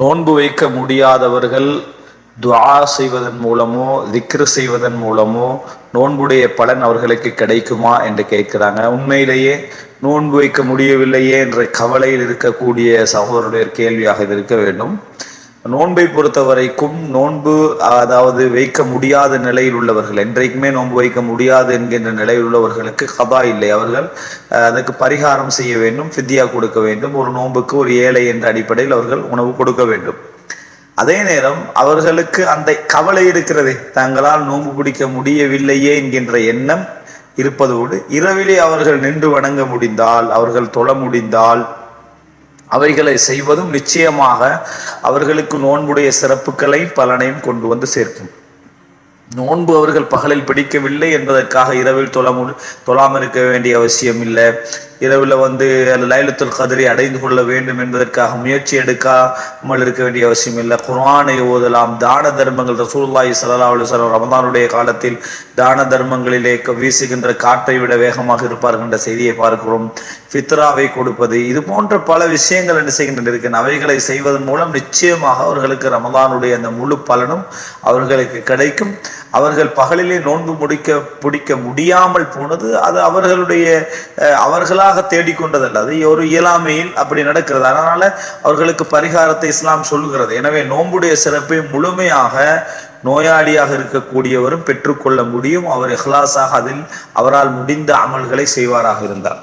நோன்பு வைக்க முடியாதவர்கள் துவா செய்வதன் மூலமோ திக்ரு செய்வதன் மூலமோ நோன்புடைய பலன் அவர்களுக்கு கிடைக்குமா என்று கேட்கிறாங்க. உண்மையிலேயே நோன்பு வைக்க முடியவில்லையே என்ற கவலையில் இருக்கக்கூடிய சகோதரருடைய கேள்வியாக இருக்க வேண்டும். நோன்பை பொறுத்த வரைக்கும் நோன்பு அதாவது வைக்க முடியாத நிலையில் உள்ளவர்கள் என்றைக்குமே நோன்பு வைக்க முடியாது என்கின்ற நிலையில் உள்ளவர்களுக்கு கபா இல்லை. அவர்கள் அதுக்கு பரிகாரம் செய்ய வேண்டும் ஃபித்தியா கொடுக்க வேண்டும் ஒரு நோன்புக்கு ஒரு ஏழை என்ற அடிப்படையில் அவர்கள் உணவு கொடுக்க வேண்டும். அதே நேரம் அவர்களுக்கு அந்த கவலை இருக்கிறதே தங்களால் நோன்பு பிடிக்க முடியவில்லையே என்கின்ற எண்ணம் இருப்பதோடு இரவிலே அவர்கள் நின்று வணங்க முடிந்தால் அவர்கள் தொழ முடிந்தால் அவைகளை செய்வதும் நிச்சயமாக அவர்களுக்கு நோன்புடைய சிறப்புகளை பலனையும் கொண்டு வந்து சேர்க்கும். நோன்பு அவர்கள் பகலில் பிடிக்கவில்லை என்பதற்காக இரவில் தொழ தொழாமல் இருக்க வேண்டிய அவசியம் இல்லை இரவில் வந்து லைலத்துல் கதிரை அடைந்து கொள்ள வேண்டும் என்பதற்காக முயற்சி எடுக்காமல் இருக்க வேண்டிய அவசியம் இல்லை குரானை ஓதலாம். தான தர்மங்கள் ரசூல்லாய் ஸல்லல்லாஹு அலுவலம் ரமதானுடைய காலத்தில் தான தர்மங்களிலே வீசுகின்ற காற்றை விட வேகமாக இருப்பார்கள் என்ற செய்தியை பார்க்கிறோம். ஃபித்ராவை கொடுப்பது இது போன்ற பல விஷயங்கள் என்ன செய்கின்றன இருக்கின்றன அவைகளை செய்வதன் மூலம் நிச்சயமாக அவர்களுக்கு ரமதானுடைய அந்த முழு பலனும் அவர்களுக்கு கிடைக்கும். அவர்கள் பகலிலே நோன்பு முடிக்க பிடிக்க முடியாமல் போனது அது அவர்களுடைய அவர்களாக தேடிக்கொண்டதல்ல. அது ஒரு இயலாமையில் அப்படி நடக்கிறது. அதனால அவர்களுக்கு பரிகாரத்தை இஸ்லாம் சொல்கிறது எனவே நோன்புடைய சிறப்பை முழுமையாக நோயாளியாக இருக்கக்கூடியவரும் பெற்றுக்கொள்ள முடியும். அவர் இஹ்லாஸாக அதில் அவரால் முடிந்த அமல்களை செய்வாராக இருந்தார்.